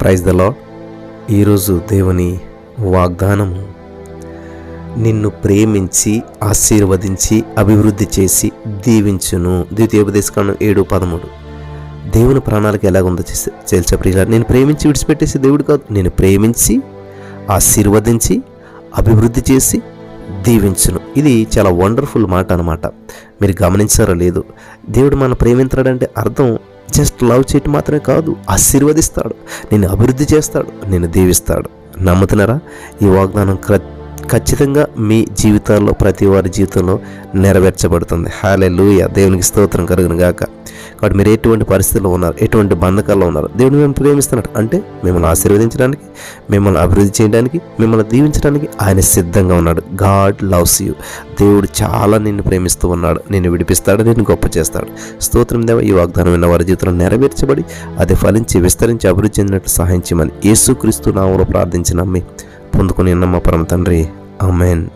Praise the lord ఈరోజు దేవుని వాగ్దానము. నిన్ను ప్రేమించి ఆశీర్వదించి అభివృద్ధి చేసి దీవించును. ద్వితీయోపదేశకాండం ఏడు పదమూడు. దేవుని ప్రాణాలకు ఎలాగుందో చేల్చ ప్రియుల నేను ప్రేమించి విడిచిపెట్టేసి దేవుడు కాదు. నేను ప్రేమించి ఆశీర్వదించి అభివృద్ధి చేసి దీవించును. ఇది చాలా వండర్ఫుల్ మాట అనమాట మీరు గమనించారో లేదు. దేవుడు మన ప్రేమించాడంటే అర్థం జస్ట్ లవ్ చేయటం మాత్రమే కాదు ఆశీర్వదిస్తాడు నేను అభివృద్ధి చేస్తాడు నేను దీవిస్తాడు. నమ్ముతున్నారా? ఈ వాగ్దానం క్ర ఖచ్చితంగా మీ జీవితాల్లో ప్రతి వారి జీవితంలో నెరవేర్చబడుతుంది. హాలే లూయ దేవునికి స్తోత్రం కలుగును గాక కాబట్టి మీరు ఎటువంటి పరిస్థితుల్లో ఉన్నారు ఎటువంటి బంధకాల్లో ఉన్నారు దేవుడు మేము ప్రేమిస్తున్నట్టు అంటే మిమ్మల్ని ఆశీర్వదించడానికి మిమ్మల్ని అభివృద్ధి చేయడానికి మిమ్మల్ని దీవించడానికి ఆయన సిద్ధంగా ఉన్నాడు. గాడ్ లవ్స్ యూ దేవుడు చాలా నిన్ను ప్రేమిస్తూ ఉన్నాడు. నిన్ను విడిపిస్తాడు నిన్ను గొప్ప చేస్తాడు. స్తోత్రం దేవ ఈ వాగ్దానం విన్న వారి జీవితంలో నెరవేర్చబడి అది ఫలించి విస్తరించి అభివృద్ధి చెందినట్టు సహాయించమని యేసుక్రీస్తు నామంలో ప్రార్థించి నమ్మి పొందుకుని నమ్మ పరమ తండ్రి. ఆమెన్.